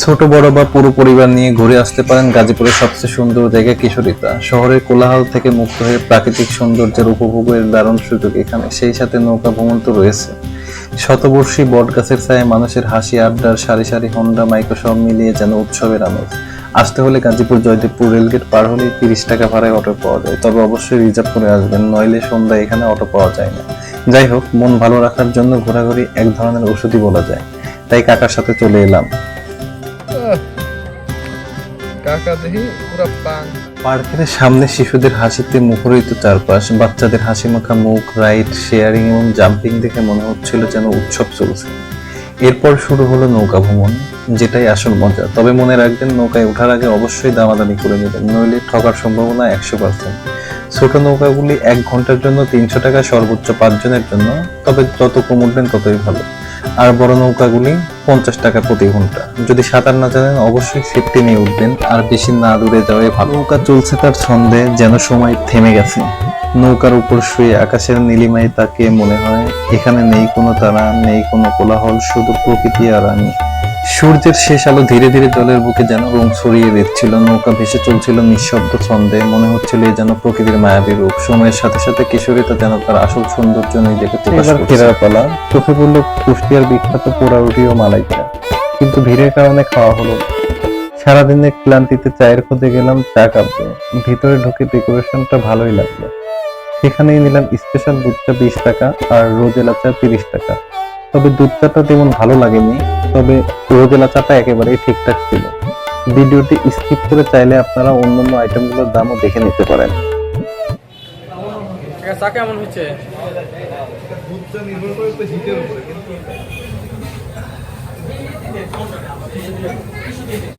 ছোট, বড় বা পুরো পরিবার নিয়ে ঘুরে আসতে পারেন গাজীপুরের সবচেয়ে সুন্দর জায়গা কিশোরিতা। শহরের কোলাহল থেকে মুক্ত হয়ে প্রাকৃতিক সৌন্দর্যের উপভোগের দারুণ সুযোগ এখানে। সেই সাথে নৌকা ভ্রমণ তো রয়েছে। শতবর্ষী বট গাছের ছায় মানুষের হাসি, আড্ডার সারি সারি হন্ডা, মাইক্রো সব মিলিয়ে যেন উৎসবের আমেজ। আসতে হলে গাজীপুর জয়দেবপুর রেলগেট পার হলে তিরিশ টাকা ভাড়ায় অটো পাওয়া যায়। তবে অবশ্যই রিজার্ভ করে আসবেন, নইলে সন্ধ্যায় এখানে অটো পাওয়া যায় না। যাই হোক, মন ভালো রাখার জন্য ঘোরাঘুরি এক ধরনের ওষুধই বলা যায়। তাই কাকার সাথে চলে এলাম। পার্কের সামনে শিশুদের হাসিতে মুখরিত চারপাশ, বাচ্চাদের হাসি মাখা মুখ, রাইড, শেয়ারিং এবং জাম্পিং দেখে মনে হচ্ছিল যেন উৎসব চলছে। এরপর শুরু হলো নৌকা ভ্রমণ, যেটাই আসল মজা। তবে মনে রাখবেন, নৌকায় ওঠার আগে অবশ্যই দামাদামি করে নেবেন, নইলে ঠকার সম্ভাবনা একশো পার্সেন্ট। ছোট নৌকাগুলি এক ঘণ্টার জন্য তিনশো টাকা সর্বোচ্চ পাঁচজনের জন্য, তবে যত কম উঠবেন ততই ভালো। আর বড় নৌকাগুলি পঞ্চাশ টাকা প্রতি ঘণ্টা। যদি সাঁতার না জানেন অবশ্যই সেফটি নিয়ে উঠবেন। আর বেশি না দূরে যাওয়াই ভালো। নৌকা চলছে তার ছন্দে, যেন সময় থেমে গেছে। নৌকার উপর শুয়ে আকাশের নীলিমায় তাকে মনে হয়, এখানে নেই কোনো তারা, নেই কোনো কোলাহল, শুধু প্রকৃতি আর আমি। সূর্যের শেষ আলো ধীরে ধীরে জলের বুকে যেন রং ছড়িয়ে দিচ্ছিল নৌকা ভেসে চলছিল নিঃশব্দ ছন্দে। মনে হচ্ছিল যেন প্রকৃতির মায়াবী রূপ। সময়ের সাথে সাথে কিশোরীতা যেন তার আসল সৌন্দর্য নিজেকে প্রকাশ ফেরার পালা। চোখে পড়ল কুষ্টিয়ার বিখ্যাত পোড়াউটি ও মালাইকা কিন্তু ভিড়ের কারণে খাওয়া হলো না। সারাদিনের ক্লান্তিতে চায়ের খোঁজে গেলাম চা কাপে। ভিতরে ঢুকে ডেকোরেশনটা ভালোই লাগল। সেখানেই নিলাম স্পেশাল দুধ চা বিশ টাকা আর রোজেলা চা তিরিশ টাকা। তবে দুধ চাটা তেমন ভালো লাগেনি। তবে রোজেলা চাটা একেবারেই ঠিকঠাক ছিল। ভিডিওটি স্কিপ করে চাইলে আপনারা অন্যান্য আইটেমগুলোর দামও দেখে নিতে পারেন। চা কেমন হচ্ছে